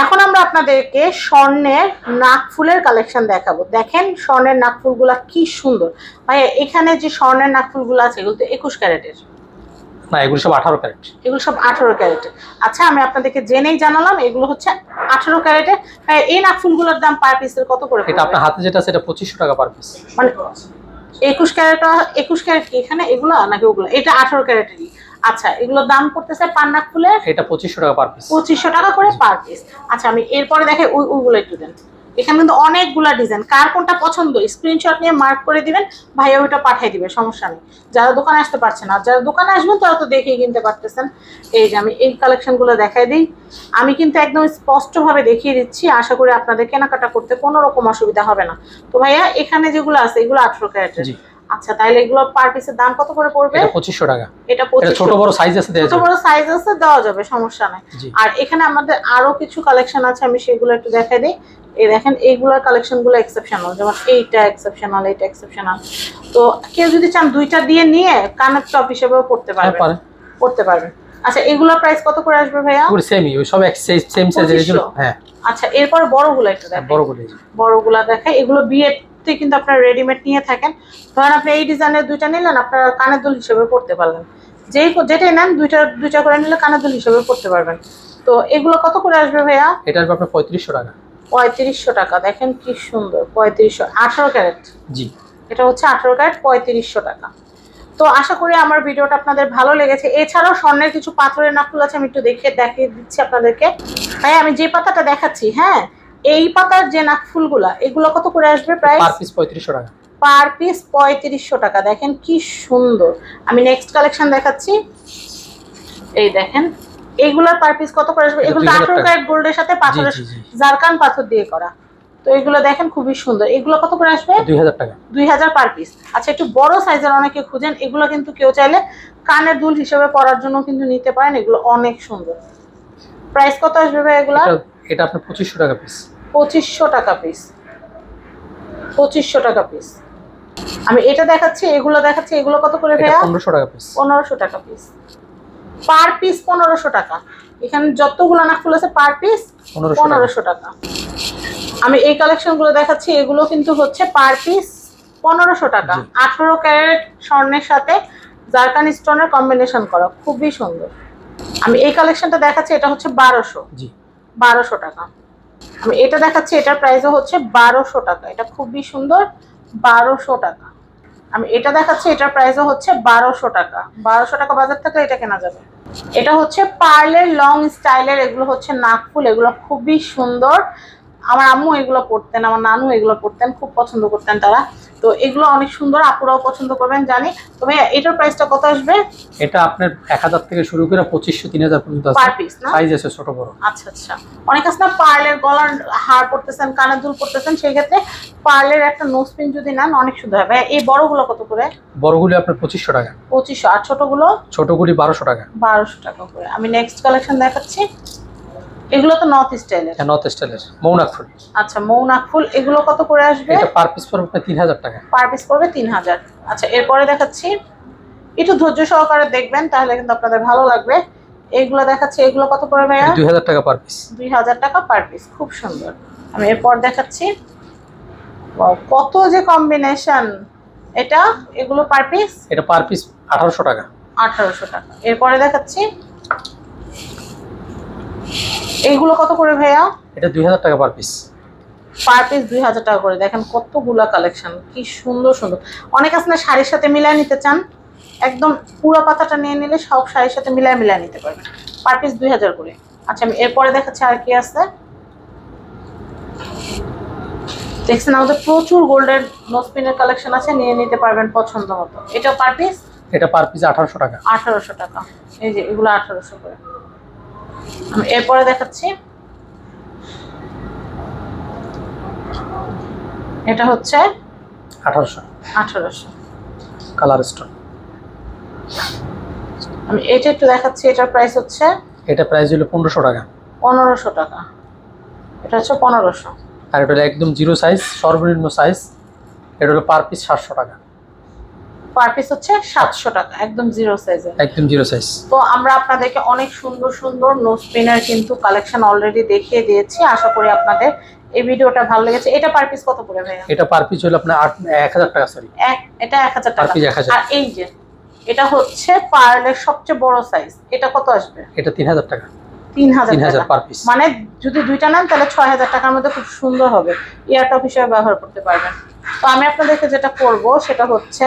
এখন আমরা আপনাদেরকে স্বর্ণের নাকফুলের কালেকশন দেখাবো। দেখেন স্বর্ণের নাকফুলগুলা কি সুন্দর। ভাই এখানে যে স্বর্ণের নাকফুলগুলো আছে এগুলো তো একুশ ক্যারেটের। না এগুলো সব আঠারো ক্যারেট। এগুলো সব আঠারো আচ্ছা আমি আপনাদেরকে জেনেই জানালাম এগুলো হচ্ছে আঠারো ক্যারেটের ভাই এই নাকফুলগুলোর দাম পার পিসের কত করে এটা আপনার হাতে যেটা এটা পঁচিশশো টাকা পার পিস মানে একুশ ক্যারেট একুশ ক্যারেট কি এখানে? এগুলো নাকি ওগুলো? এটা আঠারো ক্যারেটেরই। আচ্ছা এগুলোর দাম করতেছে পান্না নাকফুলের এটা পঁচিশশো টাকা পার পিস পঁচিশশো টাকা করে পার পিস আচ্ছা আমি এরপরে দেখে ওই ওইগুলো একটু দেন। এখানে কিন্তু অনেকগুলা ডিজাইন কার কোনটা পছন্দ স্ক্রিনশট নিয়ে মার্ক করে দিবেন ভাইয়া ওইটা পাঠিয়ে দিবে সমস্যা নেই। যারা দোকানে আসতে পারছেন আর যারা দোকানে আসবেন তারা তো দেখেই কিনতে পারতেছেন। এই যে আমি এই কালেকশনগুলো দেখাই দিই। আমি কিন্তু একদম স্পষ্টভাবে দেখিয়ে দিচ্ছি। আশা করি আপনাদের কেনাকাটা করতে কোনো রকম অসুবিধা হবে না। তো ভাইয়া এখানে যেগুলো আছে এগুলো আঠারো ক্যারেটের। আচ্ছা তাহলে এগুলো পার পিসের দাম কত করে পড়বে? এটা পঁচিশশো টাকা। এটা ছোট বড় সাইজ আছে দেওয়া ছোট বড় সাইজ আছে দেওয়া যাবে সমস্যা নাই। আর এখানে আমাদের আরও কিছু কালেকশন আছে আমি সেগুলো একটু দেখাই দিই। এই দেখেন এইগুলোর কালেকশনগুলো এক্সেপশনাল যেমন এইটা এক্সেপশনাল এইটা এক্সেপশনাল তো কেউ যদি চান দুইটা দিয়ে নিয়ে কানের টপ হিসেবেও পড়তে হ্যাঁ পারবেন। পারে। পড়তে পারবেন। আচ্ছা এগুলোর প্রাইস কত করে আসবে ভাইয়া? পুরো সেমই ওই সব সেম সাইজের হ্যাঁ। আচ্ছা এরপর বড়গুলো একটু দেখেন বড়গুলো। বড়গুলা দেখাই এগুলো বিয়েতে কিন্তু আপনারা রেডিমেড নিয়ে থাকেন। ধরেন আপনি এই ডিজাইনের দুইটা নিলেন আপনারা কানের দুল হিসেবে পড়তে পারলেন। যেই যেটাই নেন দুইটা দুইটা করে নিলে কানের দুল হিসেবে পড়তে পারবেন। তো এগুলো কত করে আসবে ভাইয়া? এটা আসবে আপনার পঁয়ত্রিশশো টাকা। পঁয়ত্রিশশো টাকা দেখেন কি সুন্দর পঁয়ত্রিশশো আঠারো ক্যারেট। জি। এটা হচ্ছে আঠারো ক্যারেট পঁয়ত্রিশশো টাকা। তো আশা করি আমার ভিডিওটা আপনাদের ভালো লেগেছে। এছাড়াও স্বর্ণের কিছু পাথরের নাকুল আছে আমি একটু দেখে দেখিয়ে দিচ্ছি আপনাদেরকে। ভাই আমি যে পাতাটা দেখাচ্ছি হ্যাঁ? এই পাতার যে নাক নাকফুলগুলা এগুলো কত করে আসবে প্রায় পার পিস পঁয়ত্রিশশো টাকা। পার পিস পঁয়ত্রিশশো টাকা। দেখেন কি সুন্দর। আমি নেক্সট কালেকশন দেখাচ্ছি। এই দেখেন এইগুলোর পার পিস কত করে আসবে? এগুলো আঠারো। ক্যারেট গোল্ডের সাথে জি। জারকান পাথর দিয়ে করা। তো এগুলো দেখেন খুবই সুন্দর। এগুলো কত করে আসবে? দুই হাজার টাকা। দুই হাজার পার পিস আচ্ছা একটু বড় সাইজের অনেকে খুঁজেন এগুলো কিন্তু কেউ চাইলে কানের দুল হিসেবে পরার জন্য কিন্তু নিতে পারেন। এগুলো অনেক সুন্দর। প্রাইস কত আসবে ভাই এগুলো এটা এটা আপনার পঁচিশশো টাকা পিস পঁচিশশো টাকা পিস পঁচিশশো টাকা পিস আমি এটা দেখাচ্ছি এগুলো দেখাচ্ছি এগুলো কত করে ভাইয়া? পনেরোশো টাকা পিস পনেরোশো টাকা পিস পার পিস পনেরোশো টাকা। এখানে যতগুলো নাকফুল আছে পার পিস পনেরোশো টাকা। আমি এই কালেকশনগুলো দেখাচ্ছি এগুলো কিন্তু হচ্ছে পার পিস পনেরোশো টাকা। আঠারো ক্যারেট স্বর্ণের সাথে জারকান স্টোনের কম্বিনেশন করা খুবই সুন্দর। আমি এই কালেকশনটা দেখাচ্ছি এটা হচ্ছে বারোশো। বারোশো টাকা। আমি এটা দেখাচ্ছি, এটার প্রাইসও হচ্ছে বারোশো টাকা। এটা খুবই সুন্দর, বারোশো টাকা। আমি এটা দেখাচ্ছি, এটার প্রাইসও হচ্ছে বারোশো টাকা। বারোশো টাকা বাজার থেকে এটা কেনা যাবে। এটা হচ্ছে পার্লের লং স্টাইলের, এগুলো হচ্ছে নাকফুল এগুলো খুবই সুন্দর। আমার আম্মু এগুলো পড়তেন আমার নানু এগুলো পড়তেন খুব পছন্দ করতেন তারা। তো এগুলো অনেক সুন্দর আপুরাও পছন্দ করবেন জানি। তো ভাইয়া এটার প্রাইসটা কত আসবে? এটা আপনার এক হাজার থেকে শুরু করে পঁচিশশো তিন হাজার পর্যন্ত পার আছে পিস না? সাইজ আছে ছোট বড়। আচ্ছা আচ্ছা। অনেক আছে না পার্লের গলার হার পড়তেছেন কানের দুল পড়তেছেন সেই ক্ষেত্রে পার্লের একটা নোজ পিন যদি নেন অনেক সুন্দর হবে। এই বড়গুলো কত করে? বড়গুলি আপনার পঁচিশশো টাকা। পঁচিশশো। আর ছোটগুলো? ছোটগুলি বারোশো টাকা। বারোশো টাকা করে। আমি নেক্সট কালেকশন দেখাচ্ছি। এগুলো তো নর্থ স্টাইলের এটা নর্থ স্টাইলের মৌনাক ফুল। আচ্ছা মৌনাক ফুল এগুলো কত করে আসবে? এটা পার পিস পড়বে আপনার তিন হাজার টাকা। পার পিস পড়বে তিন হাজার আচ্ছা এরপরে দেখাচ্ছি। একটু ধৈর্য সহকারে দেখবেন তাহলে কিন্তু আপনাদের ভালো লাগবে। এগুলো দেখাচ্ছি এগুলো কত করে ভাইয়া? দুই হাজার টাকা পার পিস দুই হাজার টাকা পার পিস খুব সুন্দর। আমি এরপর দেখাচ্ছি। কত যে কম্বিনেশন এটা এগুলো পার পিস এটা পার পিস আঠারোশো টাকা। আঠারোশো টাকা। এরপরে দেখাচ্ছি। এইগুলো কত করে ভাইয়া? এটা দুই হাজার টাকা পার পিস পার পিস দুই হাজার টাকা করে। দেখেন কতগুলা কালেকশন কি সুন্দর সুন্দর। অনেক আছে না শাড়ির সাথে মিলায় নিতে চান? একদম পুরো পাতাটা নিয়ে নিলে সব শাড়ির সাথে মিলায় মিলায় নিতে পারবেন। পার পিস দুই হাজার করে। আচ্ছা আমি এরপরে দেখাচ্ছি আর কি আছে। দেখছেন আমাদের প্রচুর গোল্ডের নোসপিনের কালেকশন আছে নিয়ে নিতে পারবেন পছন্দ মতো। এটা পার পিস এটা পার পিস আঠারোশো টাকা। আঠারোশো টাকা। এই যে এগুলো আঠারোশো করে। আমি এরপরে দেখাচ্ছি। এটা হচ্ছে আঠারোশো। আঠারোশো। কালার স্টোন আমি এটা একটু দেখাচ্ছি এটার প্রাইস হচ্ছে এটা প্রাইস হলো পনেরোশো টাকা। পনেরোশো টাকা। এটা হচ্ছে পনেরোশো। আর এটা হলো একদম জিরো সাইজ সর্বনিম্ন সাইজ এটা হলো পার পিস সাতশো টাকা। পার পিস হচ্ছে সাতশো টাকা একদম জিরো সাইজের একদম জিরো সাইজ তো আমরা আপনাদেরকে অনেক সুন্দর সুন্দর নোজ পিনের কিন্তু কালেকশন অলরেডি দেখিয়ে দিয়েছি। আশা করি আপনাদের এই ভিডিওটা ভালো লেগেছে। এটা পার পিস কত করে ভাইয়া? এটা পার পিস হলো আপনার আট এক হাজার টাকা সরি এটা এক হাজার পার টাকা। পিস আর এই যে এটা হচ্ছে পার্লের সবচেয়ে বড় সাইজ এটা কত আসবে? এটা তিন হাজার টাকা। তিন হাজার তিন পার পিস মানে যদি দুইটা নেন তাহলে ছয় হাজার টাকার মধ্যে খুব সুন্দর হবে। ইয়ারটপ হিসেবে ব্যবহার করতে পারবেন। তো আমি আপনাদেরকে যেটা করব সেটা হচ্ছে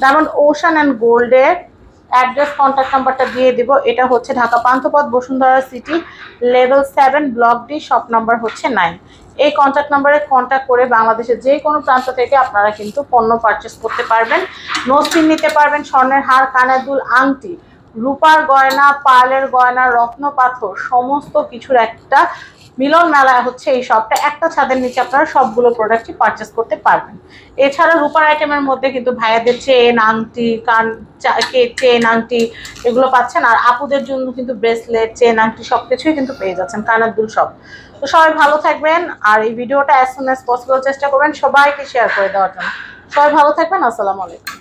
ডায়মন্ড ওশান অ্যান্ড গোল্ডের অ্যাড্রেস কন্ট্যাক্ট নাম্বারটা দিয়ে দিব। এটা হচ্ছে Dhaka Panthapath, Bashundhara city, level seven, block D, shop number হচ্ছে নাইন। এই কন্ট্যাক্ট নাম্বারে কন্ট্যাক্ট করে বাংলাদেশের যে কোনো প্রান্ত থেকে আপনারা কিন্তু পণ্য পারচেস করতে পারবেন। নোসপিন নিতে পারবেন স্বর্ণের হার, কানের দুল, আংটি, রূপার গয়না, পার্লের গয়না রত্ন পাথর সমস্ত কিছুর একটা মিলন মেলা হচ্ছে এই শপটা একটা ছাদের নিচে আপনারা সবগুলো প্রোডাক্টই পারচেস করতে পারবেন। এছাড়া রূপার আইটেমের মধ্যে কিন্তু ভাইয়াদের চেন আংটি, কান চেন আংটি এগুলো পাচ্ছেন। আর আপুদের জন্য কিন্তু ব্রেসলেট চেন আংটি সব কিছুই কিন্তু পেয়ে যাচ্ছেন, কানের দুল সব। তো সবাই ভালো থাকবেন আর এই ভিডিওটা অ্যাজ সুন অ্যাজ পসিবল চেষ্টা করবেন সবাইকে শেয়ার করে দেওয়ার জন্য। সবাই ভালো থাকবেন, আসসালামু আলাইকুম।